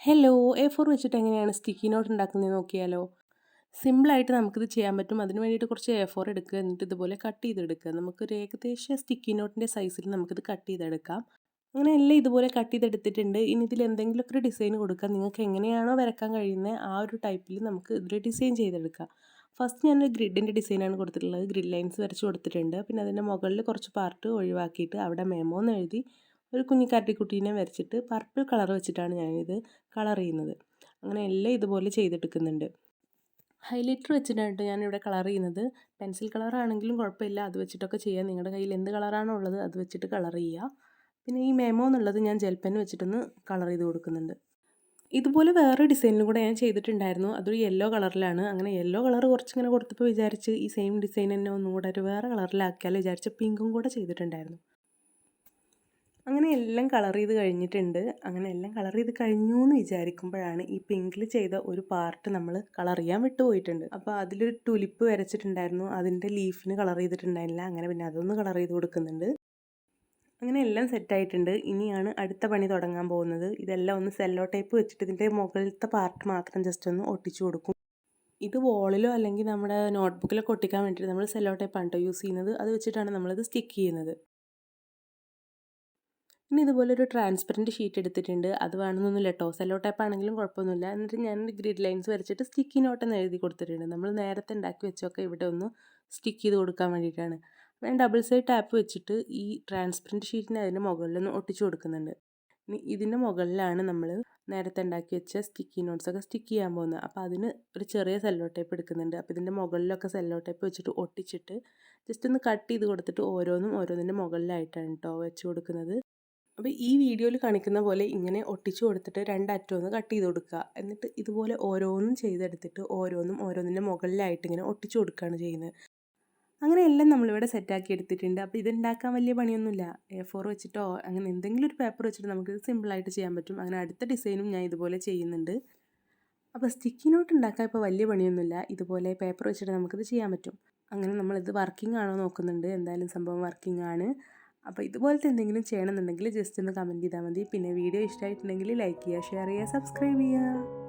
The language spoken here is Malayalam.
ഹലോ എ ഫോർ വെച്ചിട്ട് എങ്ങനെയാണ് സ്റ്റിക്കി നോട്ട് ഉണ്ടാക്കുന്നത് നോക്കിയാലോ? സിമ്പിളായിട്ട് നമുക്കിത് ചെയ്യാൻ പറ്റും. അതിന് വേണ്ടിയിട്ട് കുറച്ച് എ ഫോർ എടുക്കുക. എന്നിട്ട് ഇതുപോലെ കട്ട് ചെയ്തെടുക്കുക. നമുക്കൊരു ഏകദേശം സ്റ്റിക്കി നോട്ടിന്റെ സൈസിൽ നമുക്കിത് കട്ട് ചെയ്തെടുക്കാം. അങ്ങനെ എല്ലാം ഇതുപോലെ കട്ട് ചെയ്തെടുത്തിട്ടുണ്ട്. ഇനി ഇതിൽ എന്തെങ്കിലുമൊക്കെ ഒരു ഡിസൈൻ കൊടുക്കാം. നിങ്ങൾക്ക് എങ്ങനെയാണോ വരക്കാൻ കഴിയുന്നത് ആ ഒരു ടൈപ്പിൽ നമുക്ക് ഇതൊരു ഡിസൈൻ ചെയ്തെടുക്കാം. ഫസ്റ്റ് ഞാൻ ഗ്രിഡിന്റെ ഡിസൈനാണ് കൊടുത്തിട്ടുള്ളത്. ഗ്രിഡ് ലൈൻസ് വരച്ച് കൊടുത്തിട്ടുണ്ട്. പിന്നെ അതിന്റെ മുകളിൽ കുറച്ച് പാർട്ട് ഒഴിവാക്കിയിട്ട് അവിടെ മെമോ എന്ന് എഴുതി ഒരു കുഞ്ഞി വരച്ചിട്ട് പർപ്പിൾ കളർ വെച്ചിട്ടാണ് ഞാനിത് കളർ ചെയ്യുന്നത്. അങ്ങനെ എല്ലാം ഇതുപോലെ ചെയ്തെടുക്കുന്നുണ്ട്. ഹൈലൈറ്റർ വെച്ചിട്ടാണ് ഞാനിവിടെ കളർ ചെയ്യുന്നത്. പെൻസിൽ കളറാണെങ്കിലും കുഴപ്പമില്ല. അത് വെച്ചിട്ടൊക്കെ ചെയ്യാം. നിങ്ങളുടെ കയ്യിൽ എന്ത് കളറാണോ ഉള്ളത് അത് വെച്ചിട്ട് കളർ ചെയ്യുക. പിന്നെ ഈ മെമോ എന്നുള്ളത് ഞാൻ ജെൽ പെൻ വെച്ചിട്ടൊന്ന് കളർ ചെയ്ത് കൊടുക്കുന്നുണ്ട്. ഇതുപോലെ വേറെ ഡിസൈനിലും കൂടെ ഞാൻ ചെയ്തിട്ടുണ്ടായിരുന്നു. അതൊരു യെല്ലോ കളറിലാണ് അങ്ങനെ യെല്ലോ കളർ കുറച്ചിങ്ങനെ കൊടുത്തപ്പോൾ വിചാരിച്ച് ഈ സെയിം ഡിസൈൻ തന്നെ ഒന്നും കൂടെ ഒരു വേറെ കളറിലാക്കിയാലോ വിചാരിച്ച് പിങ്കും കൂടെ ചെയ്തിട്ടുണ്ടായിരുന്നു. അങ്ങനെ എല്ലാം കളർ ചെയ്ത് കഴിഞ്ഞിട്ടുണ്ട്. അങ്ങനെ എല്ലാം കളർ ചെയ്ത് കഴിഞ്ഞു എന്ന് വിചാരിക്കുമ്പോഴാണ് ഈ പിങ്കിൽ ചെയ്ത ഒരു പാർട്ട് നമ്മൾ കളർ ചെയ്യാൻ വിട്ടുപോയിട്ടുണ്ട്. അപ്പോൾ അതിലൊരു ടുലിപ്പ് വരച്ചിട്ടുണ്ടായിരുന്നു. അതിന്റെ ലീഫിന് കളർ ചെയ്തിട്ടുണ്ടായില്ല അങ്ങനെ പിന്നെ അതൊന്ന് കളർ ചെയ്ത് കൊടുക്കുന്നുണ്ട്. അങ്ങനെ എല്ലാം സെറ്റായിട്ടുണ്ട് ഇനിയാണ് അടുത്ത പണി തുടങ്ങാൻ പോകുന്നത്. ഇതെല്ലാം ഒന്ന് സെല്ലോ ടൈപ്പ് വെച്ചിട്ട് ഇതിന്റെ മുകളിലത്തെ പാർട്ട് മാത്രം ജസ്റ്റ് ഒന്ന് ഒട്ടിച്ചു കൊടുക്കും. ഇത് വോളിലോ അല്ലെങ്കിൽ നമ്മുടെ നോട്ട്ബുക്കിലൊക്കെ ഒട്ടിക്കാൻ വേണ്ടിയിട്ട് നമ്മൾ സെല്ലോ ടൈപ്പാണ് കേട്ടോ യൂസ് ചെയ്യുന്നത്. അത് വെച്ചിട്ടാണ് നമ്മളിത് സ്റ്റിക്ക് ചെയ്യുന്നത്. ഇനി ഇതുപോലെ ഒരു ട്രാൻസ്പെറന്റ് ഷീറ്റ് എടുത്തിട്ടുണ്ട്. അത് വേണമെന്നൊന്നുമില്ല കേട്ടോ. സെല്ലോ ടൈപ്പ് ആണെങ്കിലും കുഴപ്പമൊന്നുമില്ല. എന്നിട്ട് ഞാൻ ഗ്രിഡ് ലൈൻസ് വരച്ചിട്ട് സ്റ്റിക്കി നോട്ടെന്ന് എഴുതി കൊടുത്തിട്ടുണ്ട്. നമ്മൾ നേരത്തെ ഉണ്ടാക്കി വെച്ചൊക്കെ ഇവിടെ ഒന്ന് സ്റ്റിക്ക് ചെയ്ത് കൊടുക്കാൻ വേണ്ടിയിട്ടാണ്. ഞാൻ ഡബിൾ സൈഡ് ടാപ്പ് വെച്ചിട്ട് ഈ ട്രാൻസ്പെറന്റ് ഷീറ്റിന് അതിന്റെ മുകളിലൊന്ന് ഒട്ടിച്ചു കൊടുക്കുന്നുണ്ട്. ഇനി ഇതിന്റെ മുകളിലാണ് നമ്മൾ നേരത്തെ ഉണ്ടാക്കി വെച്ച സ്റ്റിക്കി നോട്ട്സൊക്കെ സ്റ്റിക്ക് ചെയ്യാൻ പോകുന്നത്. അപ്പോൾ അതിന് ഒരു ചെറിയ സെല്ലോ ടൈപ്പ് എടുക്കുന്നുണ്ട്. അപ്പോൾ ഇതിന്റെ മുകളിലൊക്കെ സെല്ലോ ടൈപ്പ് വെച്ചിട്ട് ഒട്ടിച്ചിട്ട് ജസ്റ്റ് ഒന്ന് കട്ട് ചെയ്ത് കൊടുത്തിട്ട് ഓരോന്നും ഓരോന്നിന്റെ മുകളിലായിട്ടാണ് കേട്ടോ വെച്ച് കൊടുക്കുന്നത്. അപ്പോൾ ഈ വീഡിയോയിൽ കാണിക്കുന്ന പോലെ ഇങ്ങനെ ഒട്ടിച്ചു കൊടുത്തിട്ട് രണ്ടറ്റം ഒന്ന് കട്ട് ചെയ്ത് കൊടുക്കുക. എന്നിട്ട് ഇതുപോലെ ഓരോന്നും ചെയ്തെടുത്തിട്ട് ഓരോന്നും ഓരോന്നിന്റെ മുകളിലായിട്ട് ഇങ്ങനെ ഒട്ടിച്ചു കൊടുക്കുകയാണ് ചെയ്യുന്നത്. അങ്ങനെ എല്ലാം നമ്മളിവിടെ സെറ്റാക്കി എടുത്തിട്ടുണ്ട്. അപ്പോൾ ഇതുണ്ടാക്കാൻ വലിയ പണിയൊന്നുമില്ല. എ ഫോർ വെച്ചിട്ടോ അങ്ങനെ എന്തെങ്കിലും ഒരു പേപ്പർ വെച്ചിട്ട് നമുക്ക് സിമ്പിളായിട്ട് ചെയ്യാൻ പറ്റും. അങ്ങനെ അടുത്ത ഡിസൈനും ഞാൻ ഇതുപോലെ ചെയ്യുന്നുണ്ട്. അപ്പോൾ സ്റ്റിക്കി നോട്ട് ഉണ്ടാക്കാൻ ഇപ്പോൾ വലിയ പണിയൊന്നുമില്ല. ഇതുപോലെ പേപ്പർ വെച്ചിട്ട് നമുക്കിത് ചെയ്യാൻ പറ്റും. അങ്ങനെ നമ്മളിത് വർക്കിംഗ് ആണോ നോക്കുന്നുണ്ട്. എന്തായാലും സംഭവം വർക്കിംഗ് ആണ്. അപ്പോൾ ഇതുപോലത്തെ എന്തെങ്കിലും ചെയ്യണമെന്നുണ്ടെങ്കിൽ ജസ്റ്റ് ഒന്ന് കമന്റ് ചെയ്താൽ മതി. പിന്നെ വീഡിയോ ഇഷ്ടമായിട്ടുണ്ടെങ്കിൽ ലൈക്ക് ചെയ്യുക ഷെയർ ചെയ്യുക സബ്സ്ക്രൈബ് ചെയ്യുക.